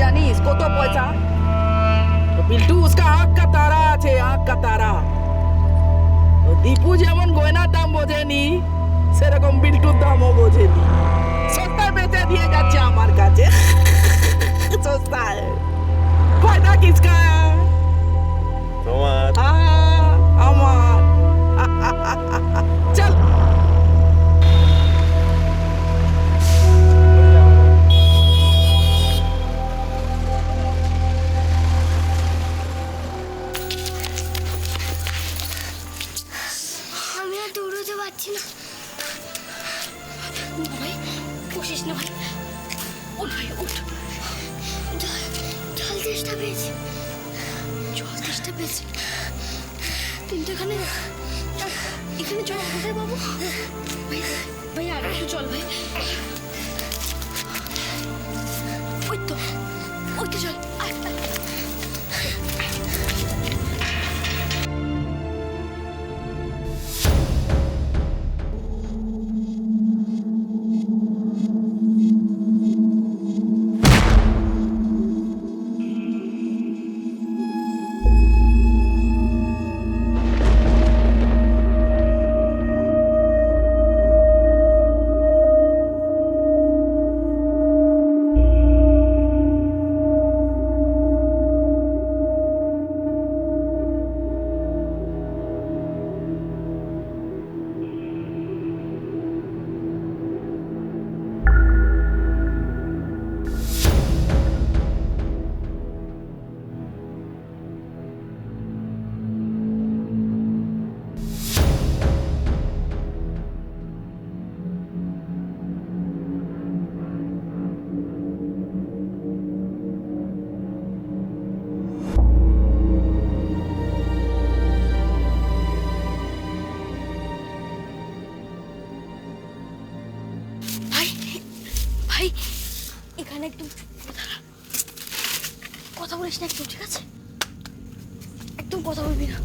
জানিস, কত পয়সা? বিল্টু উসকা আঁখ কা তারা আছে আঁখ কা তারা। দীপু যেমন গয়নার দাম বোঝেনি, সেরকম বিল্টুর দামও বোঝেনি। সস্তায় বেঁচে দিয়ে যাচ্ছে আমার কাছে। সস্তায়। ফায়দা কিসকা? বসিস না উঠ ভাই উঠ জল জল চেষ্টা পেয়েছি। জল চেষ্টা পেয়েছি। কিন্তু এখানে এখানে জল কোথায় পাবো? ভাই ভাই আর একটু চল ভাই। এখানে একদম। কথা বলিস না একদম ঠিক আছে একদম কথা বলবি না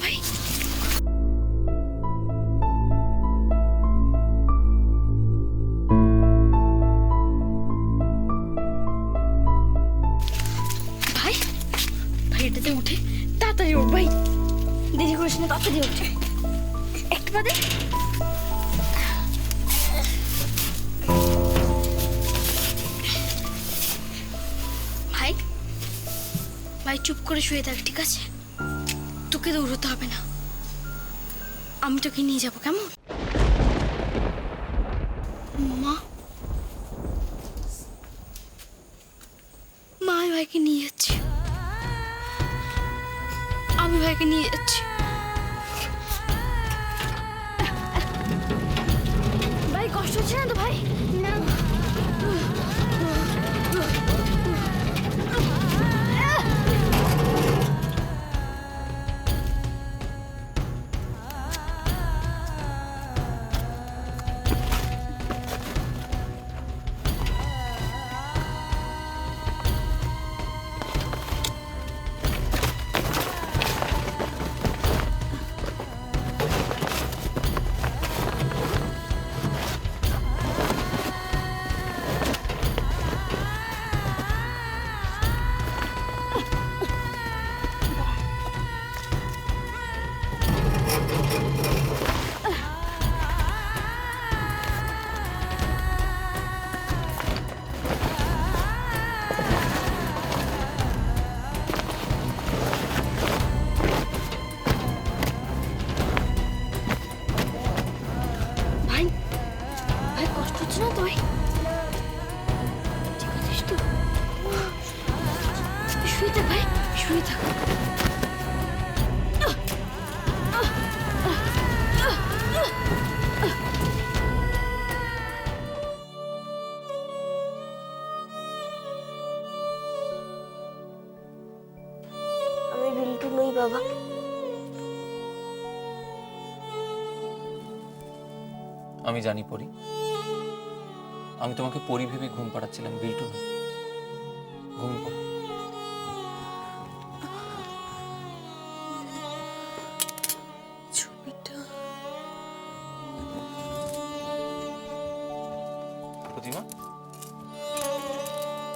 ভাই ভাই ভাই, এটাতে উঠে তাড়াতাড়ি উঠ ভাই। দেরি করিস না, তাড়াতাড়ি উঠে একটু বাদে। ভাই ভাই, চুপ করে শুয়ে থাক, ঠিক আছে? তোকে দৌড়তে হবে না। আমি তোকে নিয়ে যাব, কেমন? মা। ভাইকে নিয়ে যাচ্ছি। আমি ভাইকে নিয়ে যাচ্ছি। ভাই, কষ্ট হচ্ছে না তো ভাই? শুয়ে ভাই, শুয়ে আমি বিল্টু নই আমি জানি পরি। আমি তোমাকে পরি ভেবে ঘুম পাড়াচ্ছিলাম বিল্টু ঘুম পড়ি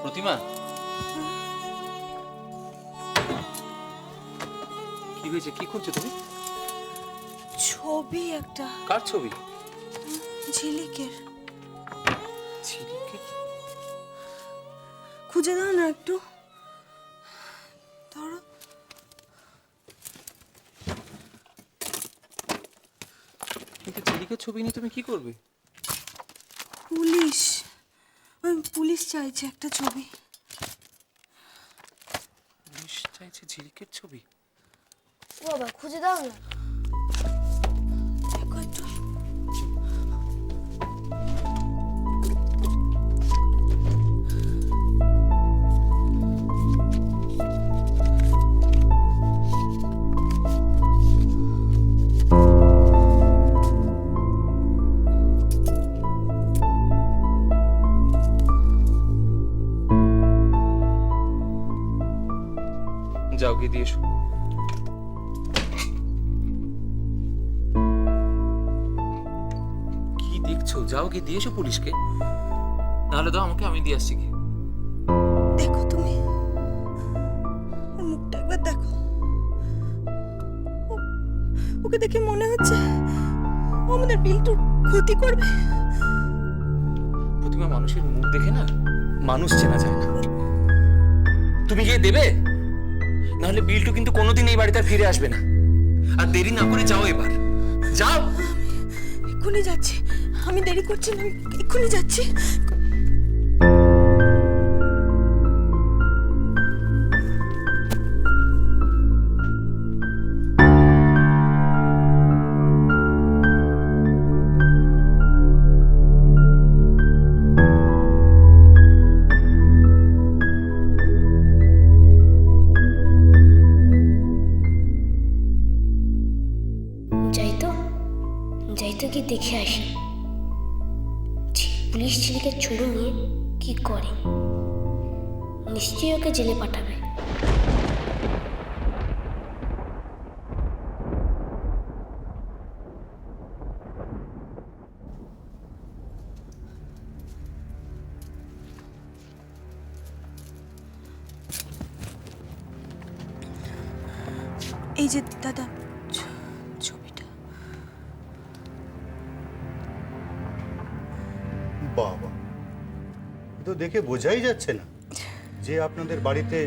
প্রতিমা? কি হয়েছে? কি করছ তুমি? ছবি একটা। কার ছবি? ঝিলিকের। ঝিলিকের? খুঁজে দাও না একটু। ধরো। কিন্তু ঝিলিকের ছবি নিয়ে তুমি কি করবে পুলিশ ওই পুলিশ চাইছে একটা ছবি। পুলিশ চাইছে ঝিলিকের ছবি? ও বাবা খুঁজে দাও না। যাও গিয়ে দিয়ে কি দেখছ? যাও গিয়ে দিয়ে এসো পুলিশকে। নাহলে দাও আমাকে আমি দিয়ে আসছি দেখো তুমি। মুখটা একবার দেখো। ওকে দেখে মনে হচ্ছে ও আমাদের বিল্টুর ক্ষতি করবে। প্রতিমা মানুষের মুখ দেখে না মানুষ চেনা যায় না। তুমি গিয়ে দেবে? নাহলে বিল্টু কিন্তু কোনোদিন এই বাড়িতে ফিরে আসবে না। আর দেরি না করে যাও এবার। যাও। এক্ষুনি যাচ্ছি। আমি দেরি করছি না এক্ষুনি যাচ্ছি। যাই তো কি দেখে আসি। পুলিশ ছেলেকে চুরো নিয়ে কি করে? নিশ্চয়ই ওকে জেলে পাঠাবে। এই যে, দাদা দেখে বোঝাই যাচ্ছে না যে আপনাদের বাড়িতে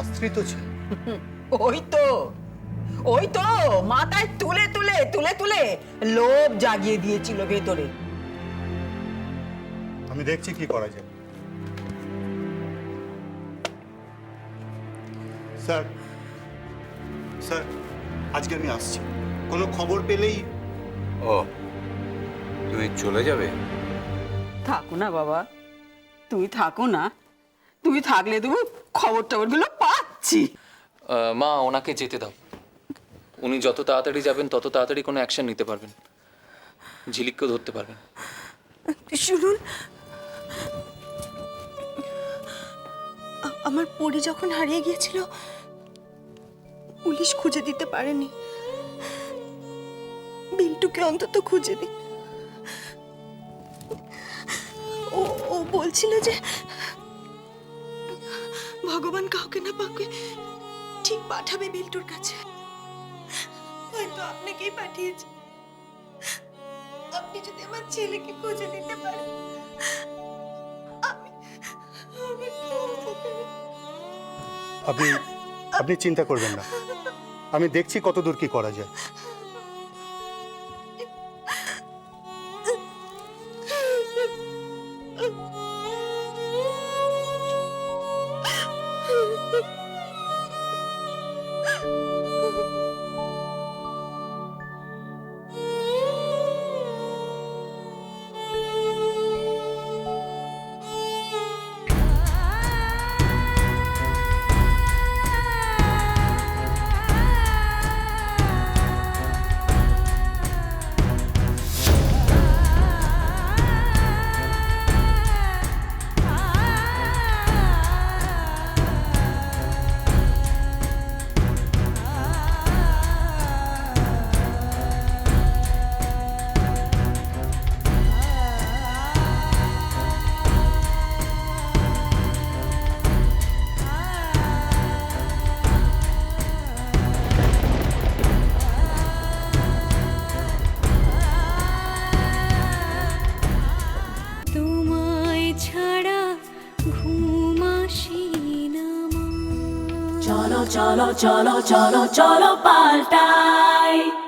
আশ্রিত ছিল। ওই তো ওই তো মাথায় তুলে তুলে তুলে তুলে লোভ জাগিয়ে দিয়েছিল ভেতরে। আমি দেখছি কি করা যায়। স্যার স্যার আজকে আমি আসছি। কোনো খবর পেলেই ও তুমি চলে যাবে? থাকো না বাবা। তুমি থাকো না। তুমি থাকলে তুমি খবর টবরগুলো পাচ্ছি। আহ, মা ওনাকে যেতে দাও। উনি যত তাড়াতাড়ি যাবেন তত তাড়াতাড়ি কোনো অ্যাকশন নিতে পারবেন। ঝিলিককেও ধরতে পারবেন। শুনুন আমার পরি যখন হারিয়ে গিয়েছিল পুলিশ খুঁজে দিতে পারেনি। বিল্টুকে অন্তত খুঁজে দিন। বলছিল যে ভগবান কাউকে না পাকে, ঠিক পাঠাবে বিল্টুর কাছে। হয়তো আপনাকেই পাঠিয়েছে। আপনি যদি আমার ছেলেকে খুঁজে দিতে পারেন আপনি আপনি চিন্তা করবেন না। আমি দেখছি কত দূর কি করা যায়। চলো চলো চলো পাল্টাই